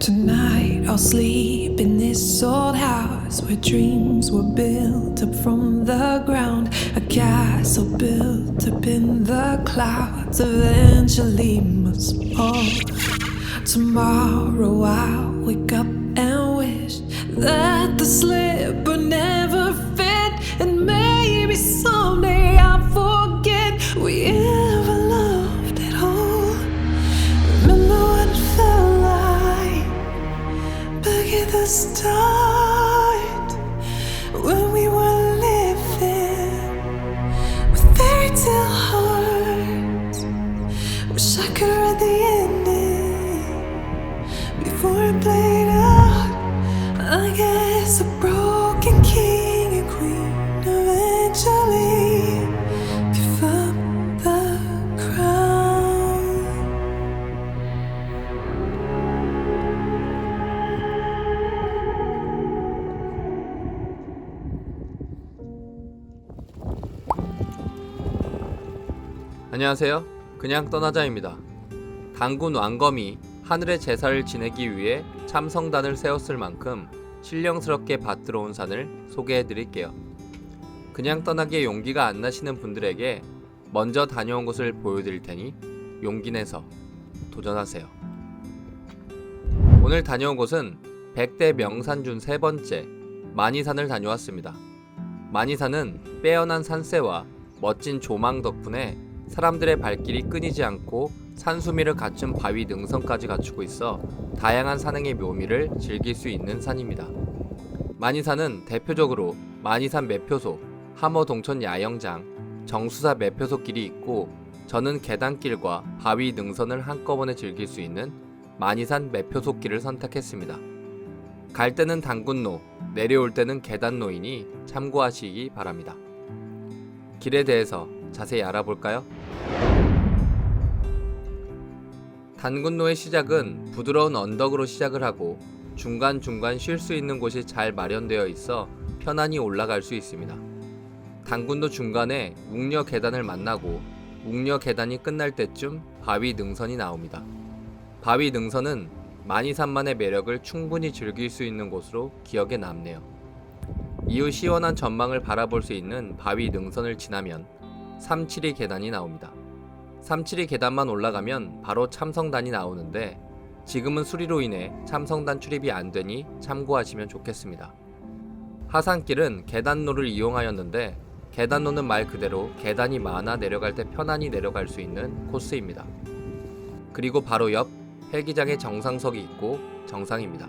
Tonight I'll sleep in this old house where dreams were built up from the ground. A castle built up in the clouds eventually must fall. Tomorrow I'll wake up and wish that the slipper never stop 안녕하세요. 그냥 떠나자입니다. 당군 왕검이 하늘의 제사를 지내기 위해 참성단을 세웠을 만큼 신령스럽게 받들어 온 산을 소개해 드릴게요. 그냥 떠나기에 용기가 안 나시는 분들에게 먼저 다녀온 곳을 보여드릴 테니 용기 내서 도전하세요. 오늘 다녀온 곳은 백대 명산 중 세 번째 만이산을 다녀왔습니다. 만이산은 빼어난 산세와 멋진 조망 덕분에 사람들의 발길이 끊이지 않고 산수미를 갖춘 바위 능선까지 갖추고 있어 다양한 산행의 묘미를 즐길 수 있는 산입니다. 만이산은 대표적으로 만이산 매표소, 함어 동천 야영장, 정수사 매표소 길이 있고 저는 계단길과 바위 능선을 한꺼번에 즐길 수 있는 만이산 매표소 길을 선택했습니다. 갈 때는 당군로, 내려올 때는 계단로이니 참고하시기 바랍니다. 길에 대해서 자세히 알아볼까요? 단군로의 시작은 부드러운 언덕으로 시작을 하고 중간중간 쉴 수 있는 곳이 잘 마련되어 있어 편안히 올라갈 수 있습니다. 단군로 중간에 웅녀 계단을 만나고 웅녀 계단이 끝날 때쯤 바위 능선이 나옵니다. 바위 능선은 만이산만의 매력을 충분히 즐길 수 있는 곳으로 기억에 남네요. 이후 시원한 전망을 바라볼 수 있는 바위 능선을 지나면 삼칠이 계단이 나옵니다. 삼칠이 계단만 올라가면 바로 참성단이 나오는데 지금은 수리로 인해 참성단 출입이 안 되니 참고하시면 좋겠습니다. 하산길은 계단로를 이용하였는데 계단로는 말 그대로 계단이 많아 내려갈 때 편안히 내려갈 수 있는 코스입니다. 그리고 바로 옆 헬기장에 정상석이 있고 정상입니다.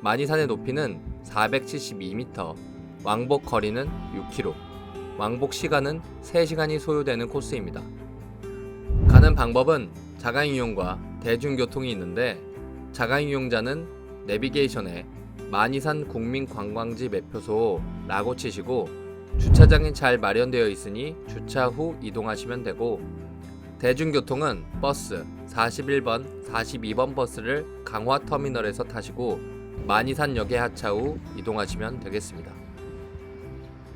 만이산의 높이는 472m, 왕복 거리는 6km, 왕복 시간은 3시간이 소요되는 코스입니다. 가는 방법은 자가 이용과 대중교통이 있는데 자가 이용자는 내비게이션에 만이산 국민관광지 매표소라고 치시고 주차장이 잘 마련되어 있으니 주차 후 이동하시면 되고 대중교통은 버스 41번, 42번 버스를 강화터미널에서 타시고 만이산역에 하차 후 이동하시면 되겠습니다.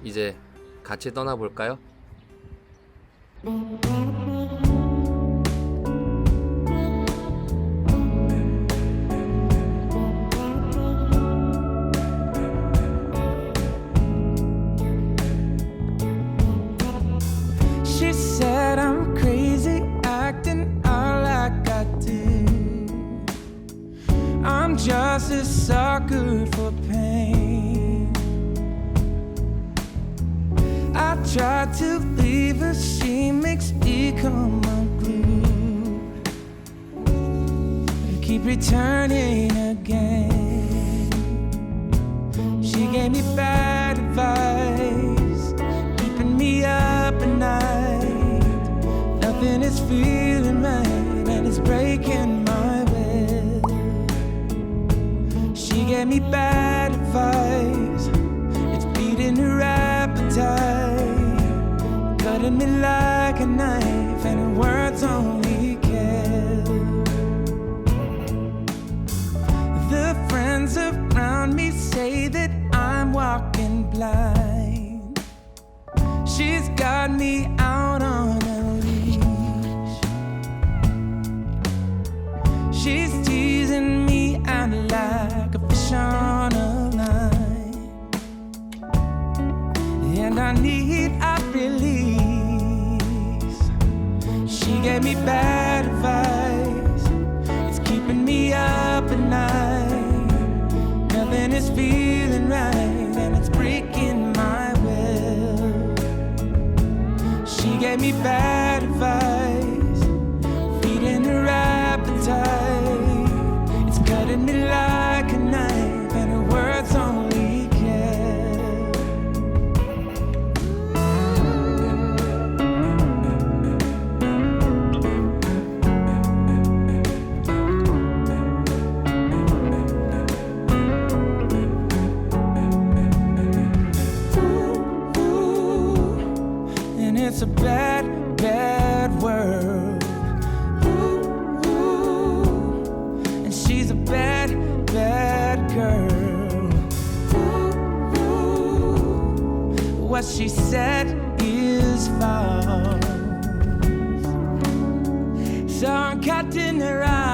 이제 같이 떠나볼까요? She said I'm crazy, acting all like I do. I'm just a sucker for pain. Try to leave her, she makes me come unglued. I keep returning again. She gave me bad advice, keeping me up at night. Nothing is feeling right, and it's breaking my will. She gave me bad got me out on a leash. She's teasing me out like a fish on a line, and I need a release. She gave me bad advice. It's keeping me up at night. Nothing is feeling right. she gave me back. what she said is false. Saw her cut in her eyes.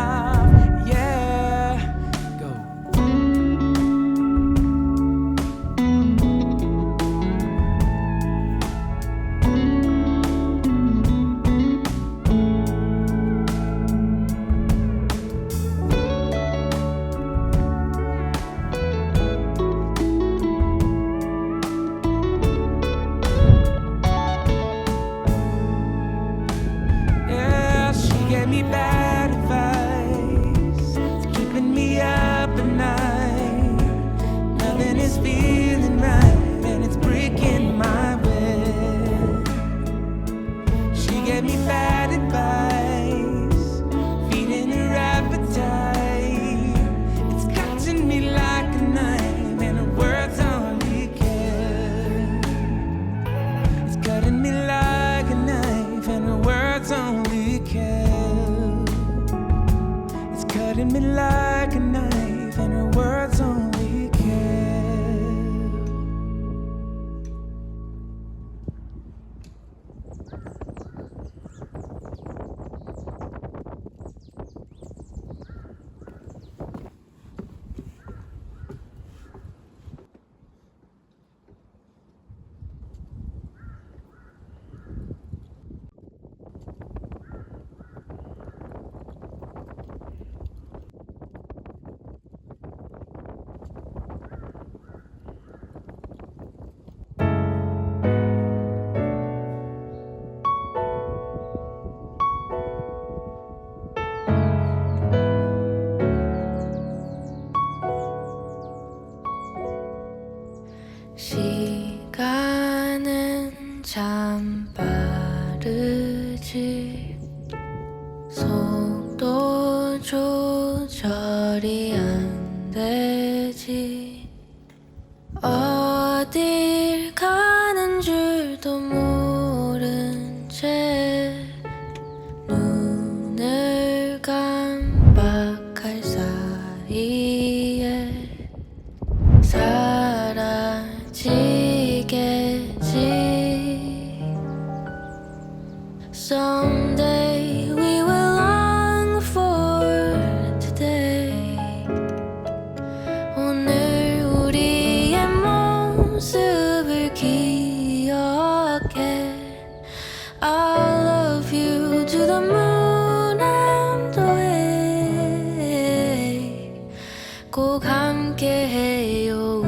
꼭 함께해요.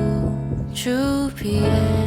주비에.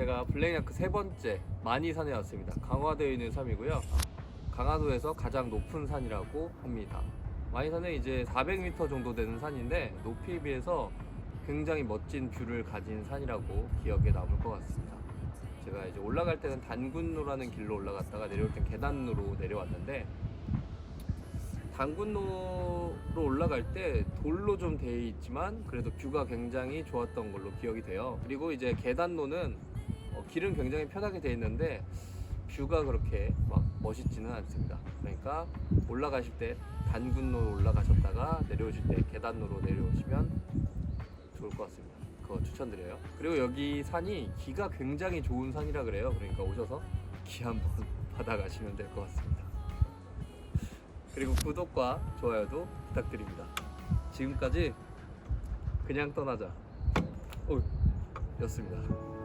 제 제가 블랙야크 세 번째 마니산에 왔습니다. 강화도에 있는 섬이고요. 강화도에서 가장 높은 산이라고 합니다. 마니산은 이제 400m 정도 되는 산인데 높이에 비해서 굉장히 멋진 뷰를 가진 산이라고 기억에 남을 것 같습니다. 제가 이제 올라갈 때는 단군로라는 길로 올라갔다가 내려올 땐 계단로로 내려왔는데 단군로로 올라갈 때 돌로 좀 돼 있지만 그래도 뷰가 굉장히 좋았던 걸로 기억이 돼요. 그리고 이제 계단로는 어, 길은 굉장히 편하게 돼 있는데 뷰가 그렇게 막 멋있지는 않습니다. 그러니까 올라가실 때 단군로로 올라가셨다가 내려오실 때 계단로로 내려오시면 좋을 것 같습니다. 그거 추천드려요. 그리고 여기 산이 기가 굉장히 좋은 산이라 그래요. 그러니까 오셔서 기 한번 받아가시면 될 것 같습니다. 그리고 구독과 좋아요도 부탁드립니다. 지금까지 그냥 떠나자. 오, 였습니다.